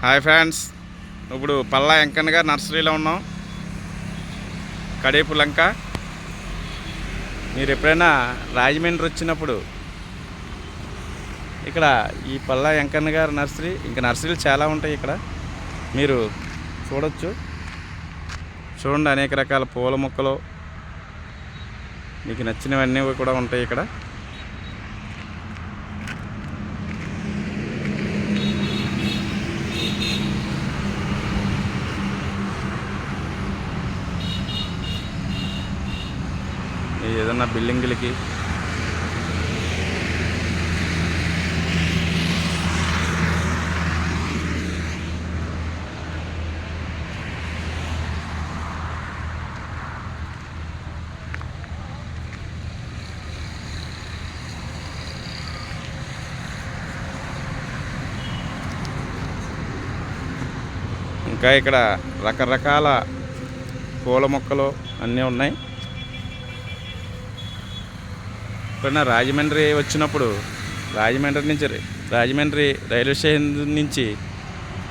Hi friends. ఇప్పుడు పల్లా వెంకన్న గారు నర్సరీలో ఉన్నాం. కడేపు లంక. మీరు ఎప్పుడైనా రాజమండ్రి వచ్చినప్పుడు ఇక్కడ ఈ పల్లా వెంకన్న గారు నర్సరీ ఇంకా నర్సరీలు చాలా ఉంటాయి ఇక్కడ. మీరు చూడొచ్చు. చూడండి అనేక రకాల పూల మొక్కలు. మీకు నచ్చినవన్నీ కూడా ఉంటాయి ఇక్కడ. ఏదన్నా బిల్డింగ్లకి. ఇంకా ఇక్కడ రకరకాల పూల మొక్కలు అన్నీ ఉన్నాయి. ఎప్పుడైనా రాజమండ్రి వచ్చినప్పుడు రాజమండ్రి నుంచి రాజమండ్రి రైల్వే స్టేషన్ నుంచి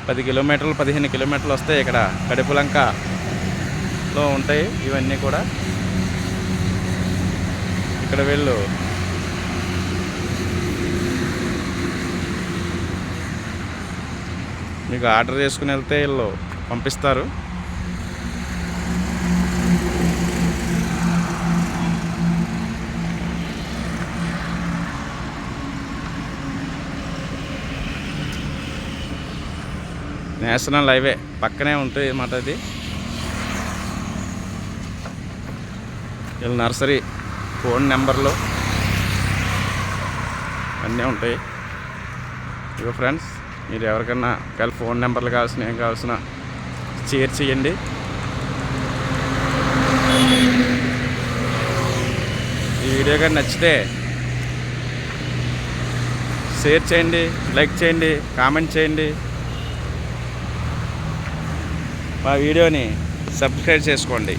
పది కిలోమీటర్లు పదిహేను కిలోమీటర్లు వస్తాయి ఇక్కడ కడుపులంకలో ఉంటాయి ఇవన్నీ కూడా. ఇక్కడ వీళ్ళు. మీకు ఆర్డర్ చేసుకుని వెళ్తే వీళ్ళు పంపిస్తారు. నేషనల్ హైవే పక్కనే ఉంటుంది అన్నమాట అది వీళ్ళ నర్సరీ ఫోన్ నెంబర్లు అన్నీ ఉంటాయి. ఇగో ఫ్రెండ్స్ మీరు ఎవరికన్నా ఒకవేళ ఫోన్ నెంబర్లు కావాల్సిన ఏం కావాల్సిన షేర్ చేయండి. ఈ వీడియో కానీ నచ్చితే షేర్ చేయండి లైక్ చేయండి కామెంట్ చేయండి. మా వీడియోని సబ్స్క్రైబ్ చేసుకోండి.